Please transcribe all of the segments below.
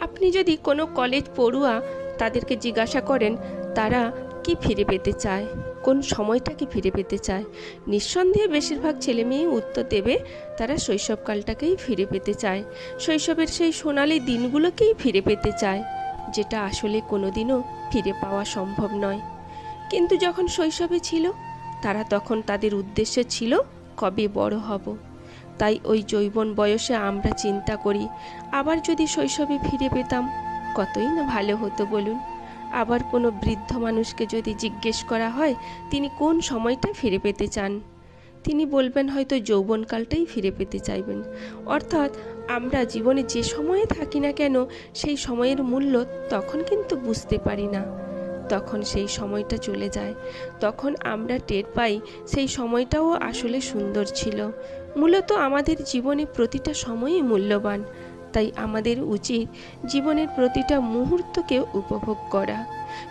আপনি যদি কোনো কলেজ পড়ুয়া তাদেরকে জিজ্ঞাসা করেন, তারা কি ফিরে পেতে চায়? কোন সময়টাকে ফিরে পেতে চায়? নিঃসন্দেহে বেশিরভাগ ছেলে মেয়ে উত্তর দেবে, তারা শৈশবকালটাকেই ফিরে পেতে চায়। শৈশবের সেই সোনালি দিনগুলোকেই ফিরে পেতে চায়, যেটা আসলে কোনোদিনও ফিরে পাওয়া সম্ভব নয়। কিন্তু যখন শৈশবে ছিল, তারা তখন তাদের উদ্দেশ্য ছিল, কবে বড় হব? তাই ওই যৌবন বয়সে আমরা চিন্তা করি, আবার যদি শৈশবে ফিরে পেতাম, কতই না ভালো হতো বলুন। আবার কোনো বৃদ্ধ মানুষকে যদি জিজ্ঞেস করা হয়, তিনি কোন সময়টা ফিরে পেতে চান? তিনি বলবেন হয়তো যৌবনকালটাই ফিরে পেতে চাইবেন। অর্থাৎ আমরা জীবনে যে সময়ে থাকি না কেন, সেই সময়ের মূল্য তখন কিন্তু বুঝতে পারি না। তখন সেই সময়টা চলে যায়। তখন আমরা টের পাই সেই সময়টাও আসলে সুন্দর ছিল। মূলত আমাদের জীবনে প্রতিটা সময়ই মূল্যবান। তাই আমাদের উচিত জীবনের প্রতিটা মুহূর্তকে উপভোগ করা।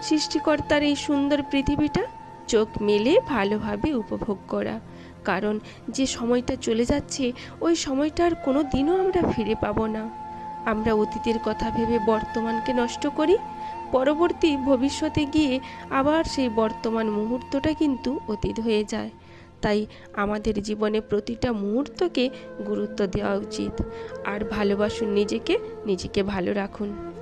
সৃষ্টিকর্তার এই সুন্দর পৃথিবীটা চোখ মেলে ভালোভাবে উপভোগ করা। কারণ যে সময়টা চলে যাচ্ছে, ওই সময়টা আর কোনো দিনও আমরা ফিরে পাবো না। আমরা অতীতের কথা ভেবে বর্তমানকে নষ্ট করি, পরবর্তী ভবিষ্যতে গিয়ে আবার সেই বর্তমান মুহূর্তটা কিন্তু অতীত হয়ে যায়। তাই আমাদের জীবনে প্রতিটা মুহূর্তকে গুরুত্ব দেওয়া উচিত। আর ভালোবাসুন নিজেকে নিজেকে ভালো রাখুন।